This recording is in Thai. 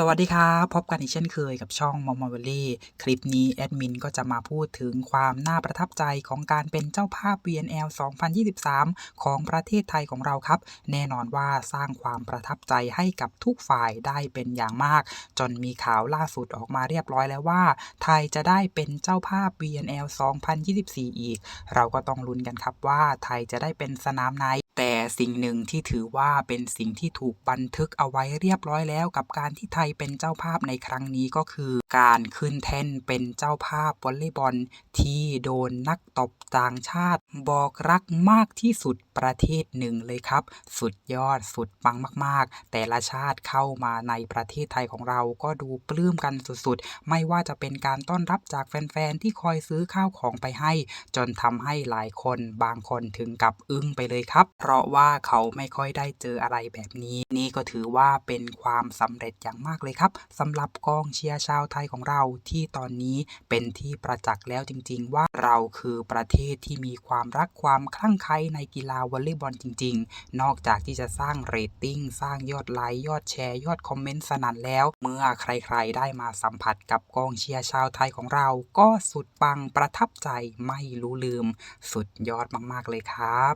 สวัสดีครับพบกันอีกเช่นเคยกับช่องมอมมอเวลลี่คลิปนี้แอดมินก็จะมาพูดถึงความน่าประทับใจของการเป็นเจ้าภาพ VNL 2023 ของประเทศไทยของเราครับ แน่นอนว่าสร้างความประทับใจให้กับทุกฝ่ายได้เป็นอย่างมาก จนมีข่าวล่าสุดออกมาเรียบร้อยแล้วว่า ไทยจะได้เป็นเจ้าภาพ VNL 2024 อีก เราก็ต้องลุ้นกันครับว่าไทยจะได้เป็นสนามไหน สิ่งหนึ่งที่ถือว่าเป็นสิ่งที่ถูกบันทึกเอาไว้เรียบร้อยแล้วกับการที่ไทยเป็นเจ้าภาพในครั้งนี้ก็คือการขึ้นแท่นเป็นเจ้าภาพวอลเลย์บอล ที่โดนนักตบต่างชาติ บอกรักมากที่สุดประเทศหนึ่งเลยครับ สุดยอดสุดปังมาก ๆ แต่ละชาติเข้ามาในประเทศไทยของเราก็ดูปลื้มกันสุดๆ ไม่ว่าจะเป็นการต้อนรับจากแฟน ๆ ที่คอยซื้อข้าวของไปให้ จนทำให้หลายคนบางคนถึงกับอึ้งไปเลยครับ เพราะว่าเขาไม่ค่อยได้เจออะไรแบบนี้ นี่ก็ถือว่าเป็นความสำเร็จอย่างมากเลยครับสำหรับกองเชียร์ชาวไทยยของเราที่ตอนนี้เป็นที่ประจักษ์แล้วจริง ๆ ว่าเราคือประเทศที่มีความรักความคลั่งไคล้ในกีฬาวอลเลย์บอลจริง ๆ นอกจากที่จะสร้างเรตติ้งสร้างยอดไลค์ยอดแชร์ ยอดคอมเมนต์สนั่นแล้ว เมื่อใครๆ ได้มาสัมผัสกับกองเชียร์ชาวไทยของเรา ก็สุดปังประทับใจไม่รู้ลืม สุดยอดมากๆเลยครับ